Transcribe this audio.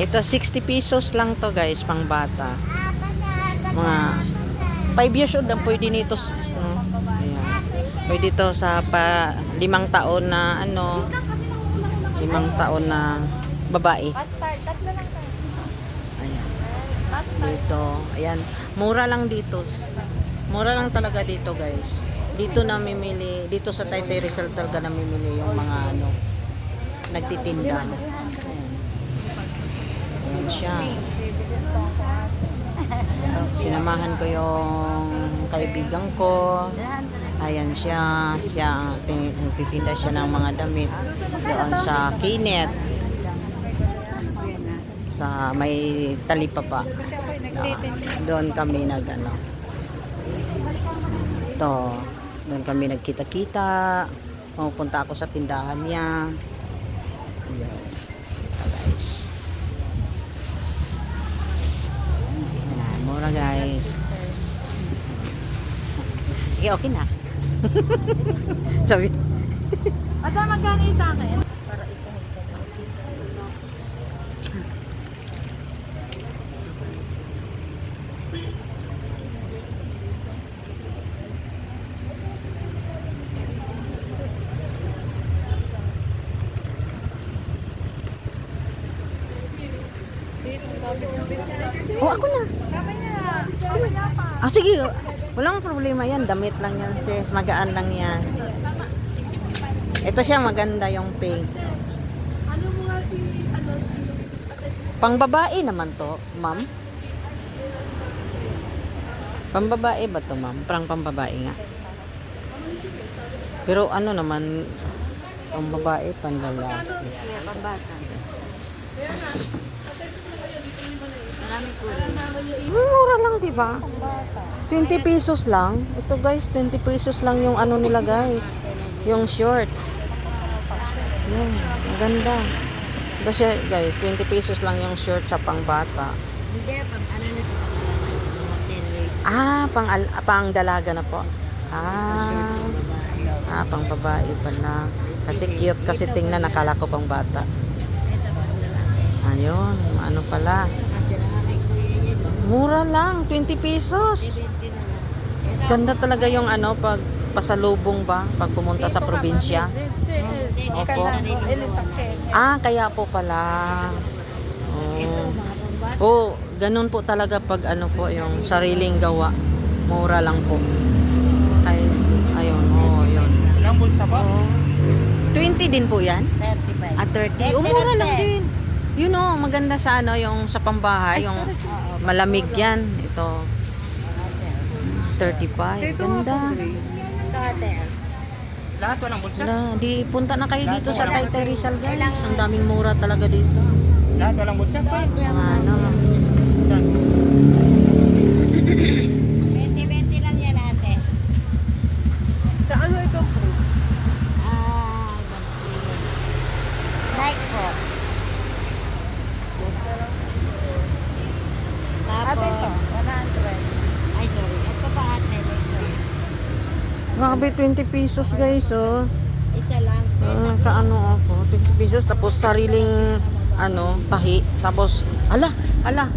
Ito 60 pesos lang to guys, pang bata. Mga 5 years old ang pwede nito. No? Ayan. Pwede to sa pa, limang taon na ano, limang taon na babae. Ayan. Dito. Ayan. Mura lang dito. Mura lang talaga dito guys. Dito namimili, dito sa Taytay Rizal talaga namimili yung mga ano, nagtitinda. Ayan. Siya. Sinamahan ko yung kaibigan ko. Ayan siya. Siya, tin- nagtitinda siya ng mga damit doon sa Kinet. Sa may talipapa. Ah, doon kami nag ano. Ito. Doon kami nagkita-kita. Pumunta ako sa tindahan niya. Ayan. Guys. Ayan, mura guys. Sige, okay na. Sabi, Madam, magkano sa akin? Para ko. oh ako na. Ah, sige. Walang problema yan. Damit lang yan, sis. Magaan lang yan. Ito siya, maganda yung pink. Pang babae naman to, ma'am. Pang babae ba to, ma'am? Parang pang babae nga. Pero ano naman, pang babae, pang lalaki. Kaya pambata. Marami kulay. Di ba? Pambata. 20 pesos lang. Ito guys, 20 pesos lang yung ano nila guys. Yung short. Yan, ang ganda. Siya guys, 20 pesos lang yung short sa pangbata. Hindi, pang ano na years. Ah, pang, pang dalaga na po. Ah, ah, pang babae pala. Kasi cute, kasi tingnan, nakala ko pang bata. Ayun, ano pala. Kasi nakakay ko yun yun. Mura lang, 20 pesos. 70 na lang. Ganda talaga yung ano, pag pasalubong ba, pag pumunta sa probinsya. Opo. Ah, kaya po pala. Oh. Oh, ganun po talaga pag ano po yung sariling gawa. Mura lang po. Ay, ayun, oh, yun. Ilang bulsa ba? Oh. 20 din po yan? 35. At 30. Oh, mura lang din. Yun oh, maganda sa ano, yung sa pambahay, yung malamig yan. Ito, 35. Ganda. Lahat walang bulsa? Wala, di punta na kayo dito sa Taytay Rizal guys. Ang daming mura talaga dito. Lahat walang bulsa? Ano, Saan? 20-20 lang yan ate. Sa ano ito po? Ah, like po. Ate ito, Tapos, 100. ay sorry, ito pa ate. ito. Grabe 20 pesos guys oh. Isa lang. Ah, kaano ako, 50 pesos tapos sariling ano, tahi. Tapos, ala, ala,